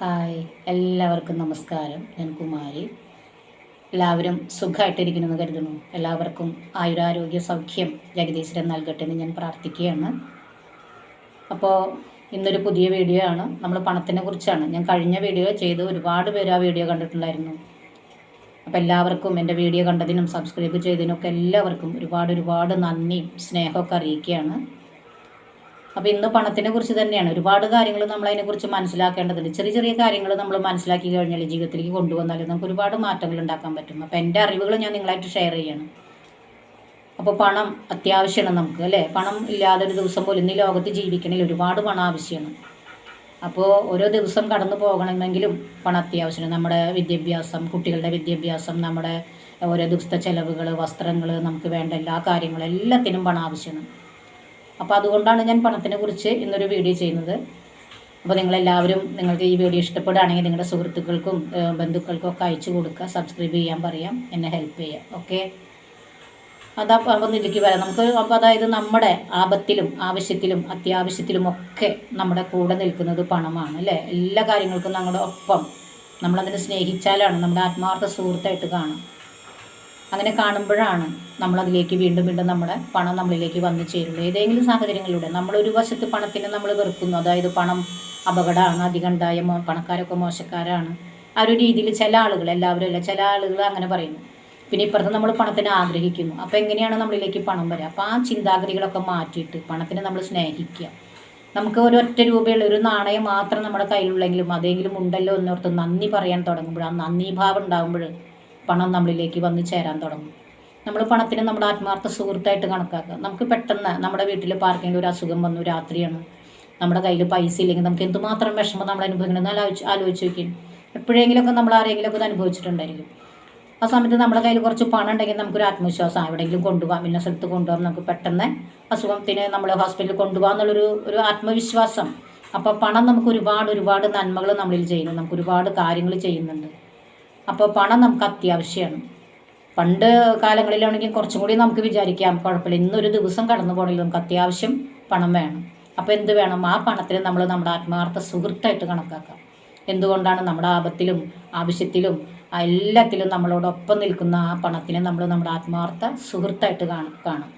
Hi എല്ലാവർക്കും നമസ്കാരം. ഞാൻ കുമാരി. എല്ലാവരും സുഖമായിട്ടിരിക്കണമെന്ന് കരുതുന്നു. എല്ലാവർക്കും ആയുരാരോഗ്യ സൗഖ്യം ജഗദീശ്വരൻ നൽകട്ടെ എന്ന് ഞാൻ പ്രാർത്ഥിക്കുകയാണ്. അപ്പോൾ ഇന്നൊരു പുതിയ വീഡിയോ ആണ്. നമ്മൾ പണത്തിനെ കുറിച്ചാണ്. ഞാൻ കഴിഞ്ഞ വീഡിയോ ചെയ്ത് ഒരുപാട് പേര് ആ വീഡിയോ കണ്ടിട്ടുണ്ടായിരുന്നു. അപ്പോൾ എല്ലാവർക്കും എന്റെ വീഡിയോ കണ്ടതിനും സബ്സ്ക്രൈബ് ചെയ്തതിനൊക്കെ എല്ലാവർക്കും ഒരുപാട് ഒരുപാട് നന്ദിയും സ്നേഹമൊക്കെ അറിയിക്കുകയാണ്. അപ്പോൾ ഇന്ന് പണത്തിനെ കുറിച്ച് തന്നെയാണ്. ഒരുപാട് കാര്യങ്ങൾ നമ്മൾ അതിനെക്കുറിച്ച് മനസ്സിലാക്കേണ്ടതുണ്ട്. ചെറിയ ചെറിയ കാര്യങ്ങൾ നമ്മൾ മനസ്സിലാക്കി കഴിഞ്ഞാൽ ജീവിതത്തിലേക്ക് കൊണ്ടുവന്നാൽ നമുക്ക് ഒരുപാട് മാറ്റങ്ങൾ ഉണ്ടാക്കാൻ പറ്റും. അപ്പോൾ എന്റെ അറിവുകൾ ഞാൻ നിങ്ങളായിട്ട് ഷെയർ ചെയ്യണം. അപ്പോൾ പണം അത്യാവശ്യമാണ് നമുക്ക് അല്ലേ? പണം ഇല്ലാതെ ഒരു ദിവസം പോലും ഇന്ന് ലോകത്ത് ജീവിക്കണമെങ്കിൽ ഒരുപാട് പണം ആവശ്യമാണ്. അപ്പോൾ ഓരോ ദിവസം കടന്നു പോകണമെങ്കിലും പണം അത്യാവശ്യമാണ്. നമ്മുടെ വിദ്യാഭ്യാസം കുട്ടികളുടെ വിദ്യാഭ്യാസം നമ്മുടെ ഓരോ ദിവസത്തെ ചിലവുകൾ വസ്ത്രങ്ങൾ നമുക്ക് വേണ്ട എല്ലാ കാര്യങ്ങളും എല്ലാത്തിനും പണം ആവശ്യമാണ്. അപ്പോൾ അതുകൊണ്ടാണ് ഞാൻ പണത്തിനെ കുറിച്ച് ഇന്നൊരു വീഡിയോ ചെയ്യുന്നത്. അപ്പോൾ നിങ്ങളെല്ലാവരും നിങ്ങൾക്ക് ഈ വീഡിയോ ഇഷ്ടപ്പെടുകയാണെങ്കിൽ നിങ്ങളുടെ സുഹൃത്തുക്കൾക്കും ബന്ധുക്കൾക്കും ഒക്കെ അയച്ചു കൊടുക്കുക സബ്സ്ക്രൈബ് ചെയ്യാൻ പറയാം എന്നെ ഹെൽപ്പ് ചെയ്യാം. ഓക്കെ അതാ അപ്പോൾ ഇതിലേക്ക് വരാം. നമുക്ക് അപ്പോൾ അതായത് നമ്മുടെ ആപത്തിലും ആവശ്യത്തിലും അത്യാവശ്യത്തിലും ഒക്കെ നമ്മുടെ കൂടെ നിൽക്കുന്നത് പണമാണ് അല്ലേ? എല്ലാ കാര്യങ്ങൾക്കും നമ്മുടെ ഒപ്പം. നമ്മളതിനെ സ്നേഹിച്ചാലാണ് നമ്മുടെ ആത്മാർത്ഥ സുഹൃത്തായിട്ട് കാണും അങ്ങനെ കാണുമ്പോഴാണ് നമ്മളതിലേക്ക് വീണ്ടും വീണ്ടും നമ്മുടെ പണം നമ്മളിലേക്ക് വന്നു ചേരുള്ളൂ ഏതെങ്കിലും സാഹചര്യങ്ങളിലൂടെ നമ്മളൊരു വശത്ത് പണത്തിനെ നമ്മൾ വെറുക്കുന്നു. അതായത് പണം അപകടമാണ് അധികം ഉണ്ടായ പണക്കാരൊക്കെ മോശക്കാരാണ്. ആ ഒരു രീതിയിൽ ചില ആളുകൾ എല്ലാവരും അല്ല ചില ആളുകൾ അങ്ങനെ പറയുന്നു. പിന്നെ ഇപ്പുറത്ത് നമ്മൾ പണത്തിനെ ആഗ്രഹിക്കുന്നു. അപ്പോൾ എങ്ങനെയാണ് നമ്മളിലേക്ക് പണം വരിക അപ്പോൾ ആ ചിന്താഗതികളൊക്കെ മാറ്റിയിട്ട് പണത്തിനെ നമ്മൾ സ്നേഹിക്കുക. നമുക്ക് ഒരു ഒറ്റ രൂപയുള്ള ഒരു നാണയം മാത്രം നമ്മുടെ കയ്യിലുള്ളെങ്കിലും അതെങ്കിലും ഉണ്ടല്ലോ എന്നോർത്ത് നന്ദി പറയാൻ തുടങ്ങുമ്പോൾ ആ നന്ദി ഭാവം ഉണ്ടാകുമ്പോൾ പണം നമ്മളിലേക്ക് വന്നു ചേരാൻ തുടങ്ങും. നമ്മൾ പണത്തിന് നമ്മുടെ ആത്മാർത്ഥ സുഹൃത്തായിട്ട് കണക്കാക്കുക. നമുക്ക് പെട്ടെന്ന് നമ്മുടെ വീട്ടിൽ പാർക്കേണ്ട ഒരു അസുഖം വന്നു രാത്രിയാണ്. നമ്മുടെ കയ്യിൽ പൈസ ഇല്ലെങ്കിൽ നമുക്ക് എന്തുമാത്രം വിഷമം നമ്മൾ അനുഭവിക്കണമെന്ന് ആലോചിച്ച് ആലോചിച്ച് വയ്ക്കും എപ്പോഴെങ്കിലുമൊക്കെ നമ്മൾ ആരെങ്കിലുമൊക്കെ ഇത് അനുഭവിച്ചിട്ടുണ്ടായിരിക്കും. ആ സമയത്ത് നമ്മുടെ കയ്യിൽ കുറച്ച് പണം ഉണ്ടെങ്കിൽ നമുക്കൊരു ആത്മവിശ്വാസം എവിടെയെങ്കിലും കൊണ്ടുപോകാം ഇന്ന സ്ഥലത്ത് കൊണ്ടുപോകാം നമുക്ക് പെട്ടെന്ന് അസുഖത്തിന് നമ്മൾ ഹോസ്പിറ്റലിൽ കൊണ്ടുപോകാം എന്നുള്ളൊരു ഒരു ആത്മവിശ്വാസം. അപ്പോൾ പണം നമുക്ക് ഒരുപാട് ഒരുപാട് നന്മകൾ നമ്മളിൽ ചെയ്യുന്നു. നമുക്ക് ഒരുപാട് കാര്യങ്ങൾ ചെയ്യുന്നുണ്ട്. അപ്പോൾ പണം നമുക്ക് അത്യാവശ്യമാണ്. പണ്ട് കാലങ്ങളിലാണെങ്കിൽ കുറച്ചും കൂടി നമുക്ക് വിചാരിക്കാം കുഴപ്പമില്ല. ഇന്നൊരു ദിവസം കടന്നു പോകണമെങ്കിൽ നമുക്ക് അത്യാവശ്യം പണം വേണം. അപ്പോൾ എന്ത് വേണം? ആ പണത്തിന് നമ്മൾ നമ്മുടെ ആത്മാർത്ഥ സുഹൃത്തായിട്ട് കണക്കാക്കാം. എന്തുകൊണ്ടാണ് നമ്മുടെ ആപത്തിലും ആവശ്യത്തിലും എല്ലാത്തിലും നമ്മളോടൊപ്പം നിൽക്കുന്ന ആ പണത്തിനെ നമ്മൾ നമ്മുടെ ആത്മാർത്ഥ സുഹൃത്തായിട്ട് കാണും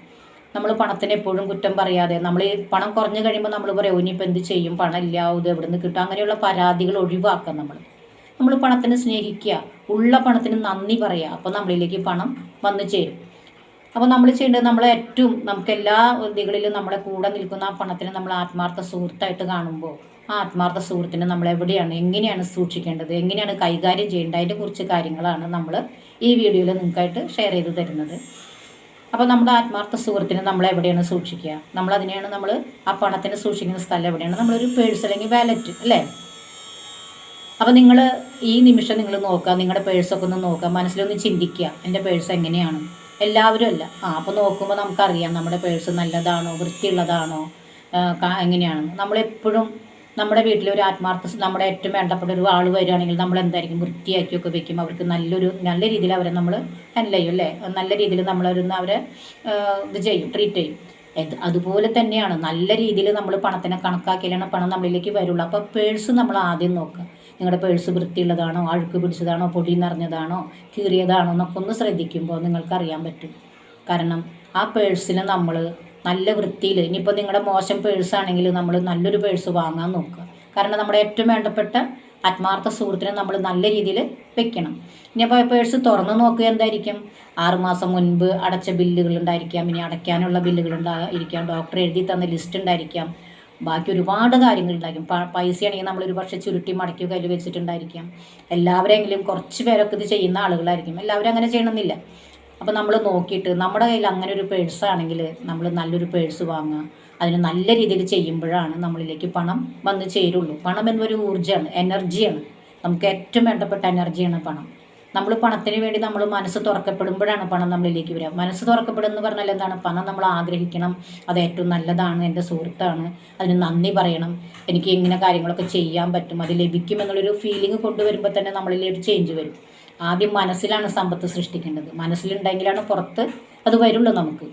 നമ്മൾ പണത്തിന് എപ്പോഴും കുറ്റം പറയാതെ നമ്മൾ ഈ പണം കുറഞ്ഞു കഴിയുമ്പോൾ നമ്മൾ പറയും "ഓ, ഇനിയിപ്പോൾ എന്ത് ചെയ്യും? പണം ഇല്ല എവിടെ നിന്ന് കിട്ടും? അങ്ങനെയുള്ള പരാതികൾ ഒഴിവാക്കാം നമ്മൾ. നമ്മൾ പണത്തിനെ സ്നേഹിക്കുക. ഉള്ള പണത്തിന് നന്ദി പറയുക. അപ്പോൾ നമ്മളിലേക്ക് പണം വന്നു ചേരും. അപ്പോൾ നമ്മൾ ചെയ്യേണ്ടത് നമ്മൾ ഏറ്റവും നമുക്ക് എല്ലാ ഇതികളിലും നമ്മുടെ കൂടെ നിൽക്കുന്ന ആ പണത്തിനെ നമ്മൾ ആത്മാർത്ഥ സുഹൃത്തായിട്ട് കാണുമ്പോൾ ആ ആത്മാർത്ഥ സുഹൃത്തിനെ നമ്മൾ എവിടെയാണ് എങ്ങനെയാണ് സൂക്ഷിക്കേണ്ടത് എങ്ങനെയാണ് കൈകാര്യം ചെയ്യേണ്ടത് അതിന്റെ കുറിച്ച് കാര്യങ്ങളാണ് നമ്മൾ ഈ വീഡിയോയിൽ നിങ്ങൾക്കായിട്ട് ഷെയർ ചെയ്ത് തരുന്നത്. അപ്പോൾ നമ്മുടെ ആത്മാർത്ഥ സുഹൃത്തിനെ നമ്മൾ എവിടെയാണ് സൂക്ഷിക്കുക? നമ്മൾ അതിനെയാണ് നമ്മൾ ആ പണത്തിന് സൂക്ഷിക്കുന്ന സ്ഥലം എവിടെയാണ്? നമ്മളൊരു പേഴ്സ് അല്ലെങ്കിൽ വാലറ്റ് അല്ലേ? അപ്പോൾ നിങ്ങൾ ഈ നിമിഷം നിങ്ങൾ നോക്കുക നിങ്ങളുടെ പേഴ്സൊക്കെ ഒന്ന് നോക്കുക മനസ്സിലൊന്ന് ചിന്തിക്കുക എന്റെ പേഴ്സ് എങ്ങനെയാണ്? എല്ലാവരും അല്ല. ആ അപ്പോൾ നോക്കുമ്പോൾ നമുക്കറിയാം നമ്മുടെ പേഴ്സ് നല്ലതാണോ വൃത്തിയുള്ളതാണോ എങ്ങനെയാണ്. നമ്മളെപ്പോഴും നമ്മുടെ വീട്ടിൽ ഒരു ആത്മാർത്ഥ നമ്മുടെ ഏറ്റവും വേണ്ടപ്പെട്ട ഒരു ആൾ വരികയാണെങ്കിൽ നമ്മൾ എന്തായിരിക്കും വൃത്തിയാക്കിയൊക്കെ വെക്കും. അവർക്ക് നല്ലൊരു നല്ല രീതിയിൽ അവരെ നമ്മൾ ഹാൻഡിൽ ചെയ്യും അല്ലേ? നല്ല രീതിയിൽ നമ്മളൊരുന്ന് അവരെ ഇത് ചെയ്യും ട്രീറ്റ് ചെയ്യും. അതുപോലെ തന്നെയാണ്. നല്ല രീതിയിൽ നമ്മൾ പണത്തിനെ കണക്കാക്കിയാലാണ് പണം നമ്മളിലേക്ക് വരുള്ളൂ. അപ്പോൾ പേഴ്സ് നമ്മൾ ആദ്യം നോക്കുക നിങ്ങളുടെ പേഴ്സ് വൃത്തിയുള്ളതാണോ അഴുക്ക് പിടിച്ചതാണോ പൊടി നിറഞ്ഞതാണോ കീറിയതാണോ എന്നൊക്കെ ഒന്ന് ശ്രദ്ധിക്കുമ്പോൾ നിങ്ങൾക്കറിയാൻ പറ്റും. കാരണം ആ പേഴ്സിനെ നമ്മൾ നല്ല വൃത്തിയിൽ ഇനിയിപ്പോൾ നിങ്ങളുടെ മോശം പേഴ്സ് ആണെങ്കിൽ നമ്മൾ നല്ലൊരു പേഴ്സ് വാങ്ങാൻ നോക്കുക. കാരണം നമ്മുടെ ഏറ്റവും വേണ്ടപ്പെട്ട ആത്മാർത്ഥ സുഹൃത്തിനെ നമ്മൾ നല്ല രീതിയിൽ വെക്കണം. ഇനി പേഴ്സ് തുറന്ന് നോക്കുക എന്തായിരിക്കും? ആറുമാസം മുൻപ് അടച്ച ബില്ലുകൾ ഉണ്ടായിരിക്കാം ഇനി അടയ്ക്കാനുള്ള ബില്ലുകൾ ഉണ്ടായിരിക്കാം ഡോക്ടർ എഴുതി തന്ന ലിസ്റ്റ് ഉണ്ടായിരിക്കാം. ബാക്കി ഒരുപാട് കാര്യങ്ങൾ പൈസയാണെങ്കിൽ നമ്മൾ ഒരു പക്ഷേ ചുരുട്ടി മടക്കി കയ്യിൽ വെച്ചിട്ടുണ്ടായിരിക്കാം. എല്ലാവരെങ്കിലും കുറച്ച് പേരൊക്കെ ഇത് ചെയ്യുന്ന ആളുകളായിരിക്കും. എല്ലാവരും അങ്ങനെ ചെയ്യണമെന്നില്ല. അപ്പോൾ നമ്മൾ നോക്കിയിട്ട് നമ്മുടെ കയ്യിൽ അങ്ങനെ ഒരു പേഴ്സ് ആണെങ്കിൽ നമ്മൾ നല്ലൊരു പേഴ്സ് വാങ്ങുക. അതിന് നല്ല രീതിയിൽ ചെയ്യുമ്പോഴാണ് നമ്മളിലേക്ക് പണം വന്ന് ചേരുള്ളൂ. പണം എന്നൊരു ഊർജമാണ് എനർജിയാണ്. നമുക്ക് ഏറ്റവും വേണ്ടപ്പെട്ട എനർജിയാണ് പണം. നമ്മൾ പണത്തിന് വേണ്ടി നമ്മൾ മനസ്സ് തുറക്കപ്പെടുമ്പോഴാണ് പണം നമ്മളിലേക്ക് വരിക. മനസ്സ് തുറക്കപ്പെടും എന്ന് പറഞ്ഞാൽ എന്താണ്? പണം നമ്മൾ ആഗ്രഹിക്കണം. അത് ഏറ്റവും നല്ലതാണ്. എന്റെ സുഹൃത്താണ്. അതിന് നന്ദി പറയണം. എനിക്ക് ഇങ്ങനെ കാര്യങ്ങളൊക്കെ ചെയ്യാൻ പറ്റും. അത് ലഭിക്കും എന്നുള്ളൊരു ഫീലിംഗ് കൊണ്ടുവരുമ്പോൾ തന്നെ നമ്മളിൽ ഒരു ചേഞ്ച് വരും. ആദ്യം മനസ്സിലാണ് സമ്പത്ത് സൃഷ്ടിക്കേണ്ടത്. മനസ്സിലുണ്ടെങ്കിലാണ് പുറത്ത് അത് വരുള്ളൂ നമുക്ക്.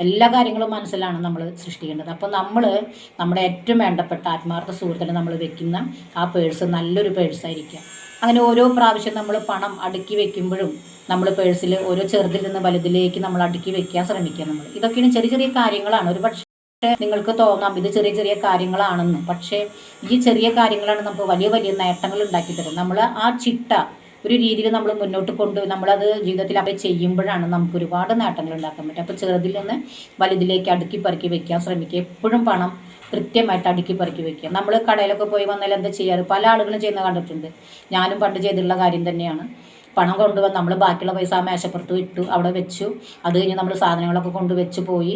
എല്ലാ കാര്യങ്ങളും മനസ്സിലാണ് നമ്മൾ സൃഷ്ടിക്കേണ്ടത്. അപ്പോൾ നമ്മൾ നമ്മുടെ ഏറ്റവും വേണ്ടപ്പെട്ട ആത്മാർത്ഥ സുഹൃത്തിനെ നമ്മൾ വെക്കുന്ന ആ പേഴ്സ് നല്ലൊരു പേഴ്സായിരിക്കുക അങ്ങനെ ഓരോ പ്രാവശ്യം നമ്മൾ പണം അടുക്കി വെക്കുമ്പോഴും നമ്മൾ പേഴ്സിൽ ഓരോ ചെറുതിൽ നിന്ന് വലുതിലേക്ക് നമ്മൾ അടുക്കി വെക്കാൻ ശ്രമിക്കുക നമ്മൾ. ഇതൊക്കെയാണ് ചെറിയ ചെറിയ കാര്യങ്ങളാണ്. ഒരു പക്ഷേ നിങ്ങൾക്ക് തോന്നാം ഇത് ചെറിയ ചെറിയ കാര്യങ്ങളാണെന്ന്. പക്ഷേ ഈ ചെറിയ കാര്യങ്ങളാണ് നമുക്ക് വലിയ വലിയ നേട്ടങ്ങൾ ഉണ്ടാക്കി തരുന്നത്. നമ്മൾ ആ ചിട്ട ഒരു രീതിയിൽ നമ്മൾ മുന്നോട്ട് കൊണ്ട് നമ്മളത് ജീവിതത്തിൽ അവർ ചെയ്യുമ്പോഴാണ് നമുക്ക് ഒരുപാട് നേട്ടങ്ങൾ ഉണ്ടാക്കാൻ പറ്റും അപ്പോൾ ചെറുതിൽ നിന്ന് വലുതിലേക്ക് അടുക്കി പറക്കി വെക്കാൻ ശ്രമിക്കുക. എപ്പോഴും പണം കൃത്യമായിട്ട് അടുക്കി പെറുക്കി വെക്കുക. നമ്മൾ കടയിലൊക്കെ പോയി വന്നാൽ എന്താ ചെയ്യാറ് പല ആളുകളും ചെയ്യുന്ന കണ്ടിട്ടുണ്ട്. ഞാനും പണ്ട് ചെയ്തിട്ടുള്ള കാര്യം തന്നെയാണ്. പണം കൊണ്ടുവന്ന് നമ്മൾ ബാക്കിയുള്ള പൈസ മേശപ്പുറത്ത് ഇട്ടു അവിടെ വെച്ചു. അത് കഴിഞ്ഞ് നമ്മൾ സാധനങ്ങളൊക്കെ കൊണ്ടുവച്ച് പോയി.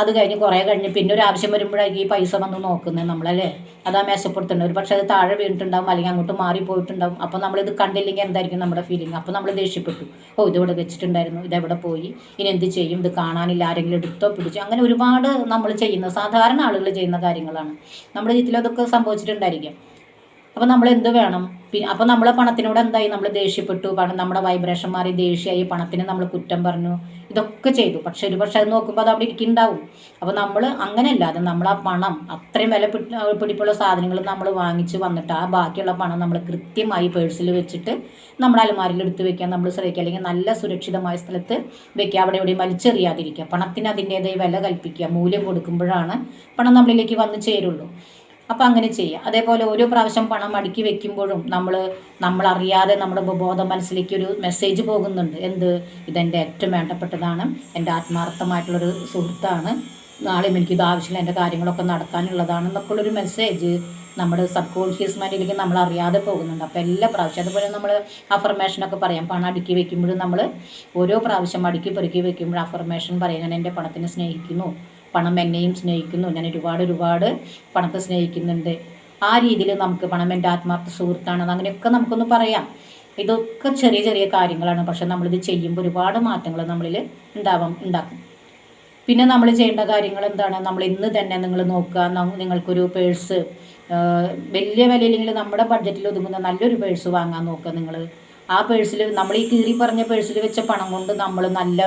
അത് കഴിഞ്ഞ് കുറേ കഴിഞ്ഞ് പിന്നെ ഒരു ആവശ്യം വരുമ്പോഴായിരിക്കും ഈ പൈസ വന്ന് നോക്കുന്നത് നമ്മളല്ലേ? അത് മേശപ്പുറത്തുണ്ട് ഒരു പക്ഷേ അത് താഴെ വീണിട്ടുണ്ടാവും അല്ലെങ്കിൽ അങ്ങോട്ട് മാറി പോയിട്ടുണ്ടാവും. അപ്പോൾ നമ്മളിത് കണ്ടില്ലെങ്കിൽ എന്തായിരിക്കും നമ്മുടെ ഫീലിംഗ് അപ്പോൾ നമ്മൾ ദേഷ്യപ്പെട്ടു. ഓ ഇതിവിടെ വെച്ചിട്ടുണ്ടായിരുന്നു ഇതെവിടെ പോയി? ഇനി എന്ത് ചെയ്യും? ഇത് കാണാനില്ല ആരെങ്കിലും എടുത്തോ പിടിച്ചോ? അങ്ങനെ ഒരുപാട് നമ്മൾ ചെയ്യുന്ന സാധാരണ ആളുകൾ ചെയ്യുന്ന കാര്യങ്ങളാണ്. നമ്മുടെ ജീവിതത്തിൽ അതൊക്കെ സംഭവിച്ചിട്ടുണ്ടായിരിക്കാം. അപ്പോൾ നമ്മൾ എന്ത് വേണം? അപ്പോൾ നമ്മളെ പണത്തിനോട് എന്തായി? നമ്മൾ ദേഷ്യപ്പെട്ടു. പണം നമ്മുടെ വൈബ്രേഷൻ മാറി ദേഷ്യമായി പണത്തിന് നമ്മൾ കുറ്റം പറഞ്ഞു. ഇതൊക്കെ ചെയ്തു. പക്ഷെ ഒരു പക്ഷെ അത് നോക്കുമ്പോൾ അത് അവിടെ ഇരിക്കുന്നുണ്ടാവും. അപ്പോൾ നമ്മൾ അങ്ങനെയല്ലാതെ നമ്മൾ ആ പണം അത്രയും വില പിടിപ്പുള്ള സാധനങ്ങൾ നമ്മൾ വാങ്ങിച്ച് വന്നിട്ട് ആ ബാക്കിയുള്ള പണം നമ്മൾ കൃത്യമായി പേഴ്സിൽ വെച്ചിട്ട് നമ്മൾ അലമാരിൽ എടുത്ത് വെക്കാൻ നമ്മൾ ശ്രമിക്കുക. അല്ലെങ്കിൽ നല്ല സുരക്ഷിതമായ സ്ഥലത്ത് വെക്കുക. അവിടെ എവിടെയും വലിച്ചെറിയാതിരിക്കുക. പണത്തിന് അതിന്റേതായ വില കൽപ്പിക്കുക. മൂല്യം കൊടുക്കുമ്പോഴാണ് പണം നമ്മളിലേക്ക് വന്ന് ചേരുള്ളൂ. അപ്പോൾ അങ്ങനെ ചെയ്യുക അതേപോലെ ഓരോ പ്രാവശ്യം പണം അടുക്കി വെക്കുമ്പോഴും നമ്മൾ നമ്മളറിയാതെ നമ്മുടെ ബോധ മനസ്സിലേക്ക് ഒരു മെസ്സേജ് പോകുന്നുണ്ട്. എന്ത്? ഇതെന്റെ ഏറ്റവും വേണ്ടപ്പെട്ടതാണ്. എന്റെ ആത്മാർത്ഥമായിട്ടുള്ളൊരു സുഹൃത്താണ്. നാളെ എനിക്കിത് ആവശ്യമില്ല. എന്റെ കാര്യങ്ങളൊക്കെ നടക്കാനുള്ളതാണ് എന്നൊക്കെയുള്ളൊരു മെസ്സേജ് നമ്മുടെ സബ് കോൺഷ്യസ് മൈൻഡിലേക്ക് നമ്മൾ അറിയാതെ പോകുന്നുണ്ട്. അപ്പോൾ എല്ലാ പ്രാവശ്യം അതുപോലെ നമ്മൾ അഫർമേഷനൊക്കെ പറയാം. പണം അടുക്കി വെക്കുമ്പോഴും നമ്മൾ ഓരോ പ്രാവശ്യം അടുക്കി പെറുക്കി വെക്കുമ്പോഴും അഫർമേഷൻ പറയാൻ എന്റെ പണത്തിനെ സ്നേഹിക്കുന്നു. പണം എന്നെയും സ്നേഹിക്കുന്നു. ഞാൻ ഒരുപാട് ഒരുപാട് പണത്തെ സ്നേഹിക്കുന്നുണ്ട്. ആ രീതിയിൽ നമുക്ക് പണം എന്റെ ആത്മാർത്ഥ സുഹൃത്താണെന്ന് അങ്ങനെയൊക്കെ നമുക്കൊന്ന് പറയാം. ഇതൊക്കെ ചെറിയ ചെറിയ കാര്യങ്ങളാണ്. പക്ഷെ നമ്മളിത് ചെയ്യുമ്പോൾ ഒരുപാട് മാറ്റങ്ങൾ നമ്മളിൽ ഉണ്ടാവാം ഉണ്ടാക്കും. പിന്നെ നമ്മൾ ചെയ്യേണ്ട കാര്യങ്ങൾ എന്താണ്? നമ്മൾ ഇന്ന് തന്നെ നിങ്ങൾ നോക്കുക. നിങ്ങൾക്കൊരു പേഴ്സ് വലിയ വിലയില്ലെങ്കിൽ നമ്മുടെ ബഡ്ജറ്റിൽ ഒതുങ്ങുന്ന നല്ലൊരു പേഴ്സ് വാങ്ങാൻ നോക്കുക നിങ്ങൾ. ആ പേഴ്സിൽ നമ്മൾ ഈ കീറി പറഞ്ഞ പേഴ്സിൽ വെച്ച പണം കൊണ്ട് നമ്മൾ നല്ല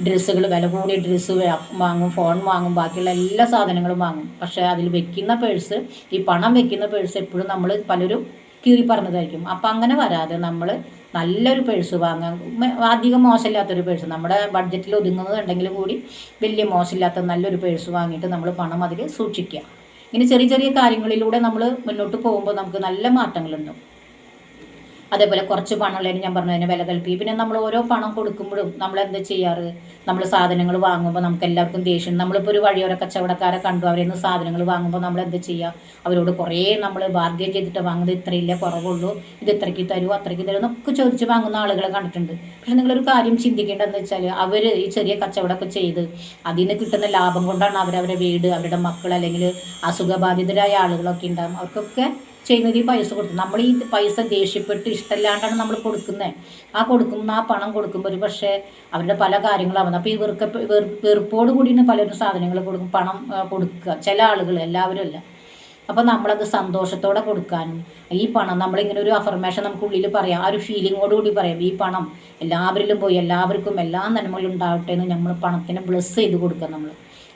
ഡ്രസ്സുകൾ വില കൂടിയ ഡ്രസ്സ് വാങ്ങും ഫോൺ വാങ്ങും ബാക്കിയുള്ള എല്ലാ സാധനങ്ങളും വാങ്ങും. പക്ഷേ അതിൽ വെക്കുന്ന പേഴ്സ് ഈ പണം വെക്കുന്ന പേഴ്സ് എപ്പോഴും നമ്മൾ പലരും കീറി പറഞ്ഞതായിരിക്കും. അപ്പം അങ്ങനെ വരാതെ നമ്മൾ നല്ലൊരു പേഴ്സ് വാങ്ങാൻ അധികം മോശമില്ലാത്തൊരു പേഴ്സ് നമ്മുടെ ബഡ്ജറ്റിൽ ഒതുങ്ങുന്നതുണ്ടെങ്കിൽ കൂടി വലിയ മോശമില്ലാത്ത നല്ലൊരു പേഴ്സ് വാങ്ങിയിട്ട് നമ്മൾ പണം അതിൽ സൂക്ഷിക്കുക. ഇങ്ങനെ ചെറിയ ചെറിയ കാര്യങ്ങളിലൂടെ നമ്മൾ മുന്നോട്ട് പോകുമ്പോൾ നമുക്ക് നല്ല മാറ്റങ്ങളുണ്ടാവും. അതേപോലെ കുറച്ച് പണമുള്ളതിന് ഞാൻ പറഞ്ഞതിന് വില കൽപ്പി പിന്നെ നമ്മൾ ഓരോ പണം കൊടുക്കുമ്പോഴും നമ്മൾ എന്താ ചെയ്യാറ്? നമ്മൾ സാധനങ്ങൾ വാങ്ങുമ്പോൾ നമുക്ക് എല്ലാവർക്കും ദേഷ്യം. നമ്മളിപ്പോൾ ഒരു വഴിയോര കച്ചവടക്കാരെ കണ്ടു അവരിൽ നിന്ന് സാധനങ്ങൾ വാങ്ങുമ്പോൾ നമ്മൾ എന്താ ചെയ്യുക അവരോട് കുറേ നമ്മൾ ബാർഗെയിൻ ചെയ്തിട്ട് വാങ്ങുന്നത് ഇത്രയില്ലേ കുറവുള്ളൂ ഇത് ഇത്രയ്ക്ക് തരുമോ അത്രയ്ക്ക് തരുമോ എന്നൊക്കെ ചോദിച്ച് വാങ്ങുന്ന ആളുകളെ കണ്ടിട്ടുണ്ട്. പക്ഷെ നിങ്ങളൊരു കാര്യം ചിന്തിക്കേണ്ടതെന്ന് വെച്ചാൽ അവർ ഈ ചെറിയ കച്ചവടമൊക്കെ ചെയ്ത് അതിൽ നിന്ന് കിട്ടുന്ന ലാഭം കൊണ്ടാണ് അവരവരുടെ വീട് അവരുടെ മക്കൾ അല്ലെങ്കിൽ അസുഖബാധിതരായ ആളുകളൊക്കെ ഉണ്ടാകും അവർക്കൊക്കെ ചെയ്യുന്നത് ഈ പൈസ കൊടുത്തു. നമ്മൾ ഈ പൈസ ദേഷ്യപ്പെട്ട് ഇഷ്ടമില്ലാണ്ടാണ് നമ്മൾ കൊടുക്കുന്നത് ആ കൊടുക്കുന്ന ആ പണം കൊടുക്കുമ്പോൾ ഒരു പക്ഷേ അവരുടെ പല കാര്യങ്ങളാവുന്നത് അപ്പോൾ ഈ വെറുക്ക വെറുപ്പോട് കൂടിയാണ് പലരും സാധനങ്ങൾ കൊടുക്കും പണം കൊടുക്കുക. ചില ആളുകൾ എല്ലാവരും അല്ല. അപ്പോൾ നമ്മളത് സന്തോഷത്തോടെ കൊടുക്കാനും ഈ പണം നമ്മളിങ്ങനെ ഒരു അഫർമേഷൻ നമുക്ക് ഉള്ളിൽ പറയാം. ആ ഒരു ഫീലിങ്ങോട് കൂടി പറയാം. ഈ പണം എല്ലാവരിലും പോയി എല്ലാവർക്കും എല്ലാ നന്മകളും ഉണ്ടാവട്ടെ എന്ന് നമ്മൾ പണത്തിനെ ബ്ലെസ് ചെയ്ത് കൊടുക്കുക നമ്മൾ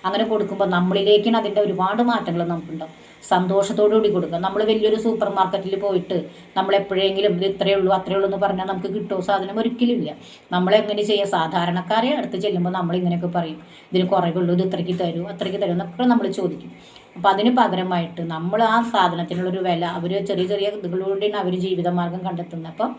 അങ്ങനെ കൊടുക്കുമ്പോൾ നമ്മളിലേക്കാണ് അതിന്റെ ഒരുപാട് മാറ്റങ്ങൾ നമുക്കുണ്ടാവും സന്തോഷത്തോടു കൂടി കൊടുക്കുക നമ്മൾ വലിയൊരു സൂപ്പർ മാർക്കറ്റിൽ പോയിട്ട് നമ്മൾ എപ്പോഴെങ്കിലും ഇത് ഇത്രയേ ഉള്ളൂ അത്രയേ ഉള്ളൂ എന്ന് പറഞ്ഞാൽ നമുക്ക് കിട്ടുമോ സാധനം ഒരിക്കലും ഇല്ല നമ്മളെങ്ങനെ ചെയ്യുക സാധാരണക്കാരെ അടുത്ത് ചെല്ലുമ്പോൾ നമ്മളിങ്ങനെയൊക്കെ പറയും. ഇതിന് കുറവുള്ളൂ ഇത് ഇത്രയ്ക്ക് തരൂ അത്രയ്ക്ക് തരൂ എന്നൊക്കെ നമ്മൾ ചോദിക്കും. അപ്പോൾ അതിന് പകരമായിട്ട് നമ്മൾ ആ സാധനത്തിനുള്ളൊരു വില അവർ ചെറിയ ചെറിയ ഇതുകളിലൂടെയാണ് അവർ ജീവിതമാർഗം കണ്ടെത്തുന്നത്. അപ്പം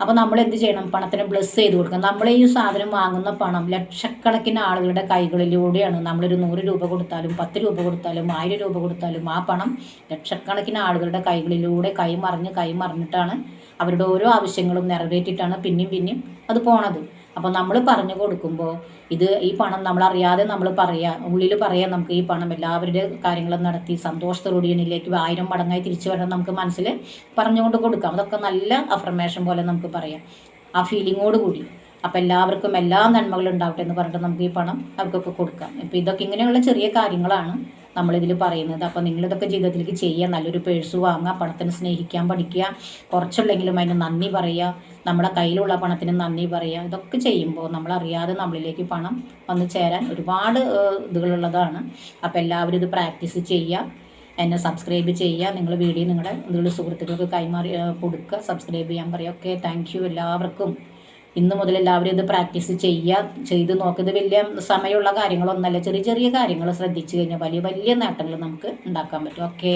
അപ്പോൾ നമ്മൾ എന്ത് ചെയ്യണം? പണത്തിന് ബ്ലസ് ചെയ്ത് കൊടുക്കണം. നമ്മൾ ഈ സാധനം വാങ്ങുന്ന പണം ലക്ഷക്കണക്കിന് ആളുകളുടെ കൈകളിലൂടെയാണ്. നമ്മളൊരു നൂറ് രൂപ കൊടുത്താലും പത്ത് രൂപ കൊടുത്താലും ആയിരം രൂപ കൊടുത്താലും ആ പണം ലക്ഷക്കണക്കിന് ആളുകളുടെ കൈകളിലൂടെ കൈമറിഞ്ഞ് കൈമറിഞ്ഞിട്ടാണ് അവരുടെ ഓരോ ആവശ്യങ്ങളും നിറവേറ്റിയിട്ടാണ് പിന്നെയും പിന്നെയും അത് പോണത്. അപ്പോൾ നമ്മൾ പറഞ്ഞു കൊടുക്കുമ്പോൾ ഇത് ഈ പണം നമ്മൾ അറിയാതെ നമ്മൾ പറയുക ഉള്ളിൽ പറയാം നമുക്ക് ഈ പണം എല്ലാവരുടെ കാര്യങ്ങളും നടത്തി സന്തോഷത്തോടുകൂടി എന്നിലേക്ക് ആയിരം മടങ്ങായി തിരിച്ചു വരണം നമുക്ക് മനസ്സിൽ പറഞ്ഞുകൊണ്ട് കൊടുക്കാം. അതൊക്കെ നല്ല അഫർമേഷൻ പോലെ നമുക്ക് പറയാം. ആ ഫീലിങ്ങോട് കൂടി. അപ്പോൾ എല്ലാവർക്കും എല്ലാ നന്മകളും ഉണ്ടാവട്ടെ എന്ന് പറഞ്ഞിട്ട് നമുക്ക് ഈ പണം അവർക്കൊക്കെ കൊടുക്കാം. ഇപ്പോൾ ഇതൊക്കെ ഇങ്ങനെയുള്ള ചെറിയ കാര്യങ്ങളാണ്. നമ്മളിതിൽ പറയുന്നത്. അപ്പോൾ നിങ്ങളിതൊക്കെ ജീവിതത്തിലേക്ക് ചെയ്യുക നല്ലൊരു പേഴ്സ് വാങ്ങുക പണത്തിന് സ്നേഹിക്കാൻ പഠിക്കുക. കുറച്ചുള്ളെങ്കിലും അതിന് നന്ദി പറയുക. നമ്മുടെ കയ്യിലുള്ള പണത്തിന് നന്ദി പറയുക. ഇതൊക്കെ ചെയ്യുമ്പോൾ നമ്മളറിയാതെ നമ്മളിലേക്ക് പണം വന്നു ചേരാൻ ഒരുപാട് ഇതുകളുള്ളതാണ്. അപ്പോൾ എല്ലാവരും ഇത് പ്രാക്ടീസ് ചെയ്യുക. എന്നെ സബ്സ്ക്രൈബ് ചെയ്യുക. നിങ്ങൾ വീഡിയോ നിങ്ങളുടെ നിങ്ങളുടെ സുഹൃത്തുക്കൾക്ക് കൈമാറി കൊടുക്കുക. സബ്സ്ക്രൈബ് ചെയ്യാൻ പറയുക. ഓക്കെ. താങ്ക് എല്ലാവർക്കും. ഇന്ന് മുതൽ എല്ലാവരും ഇത് പ്രാക്ടീസ് ചെയ്യുക ചെയ്ത് നോക്കുന്നത് വലിയ സമയമുള്ള കാര്യങ്ങളൊന്നല്ല. ചെറിയ ചെറിയ കാര്യങ്ങൾ ശ്രദ്ധിച്ചു കഴിഞ്ഞാൽ വലിയ വലിയ നേട്ടങ്ങൾ നമുക്ക് ഉണ്ടാക്കാൻ പറ്റും. ഓക്കെ?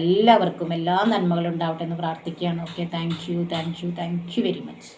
എല്ലാവർക്കും എല്ലാ നന്മകളും ഉണ്ടാവട്ടെ എന്ന് പ്രാർത്ഥിക്കുകയാണ്. Okay? Thank you thank you thank you very much.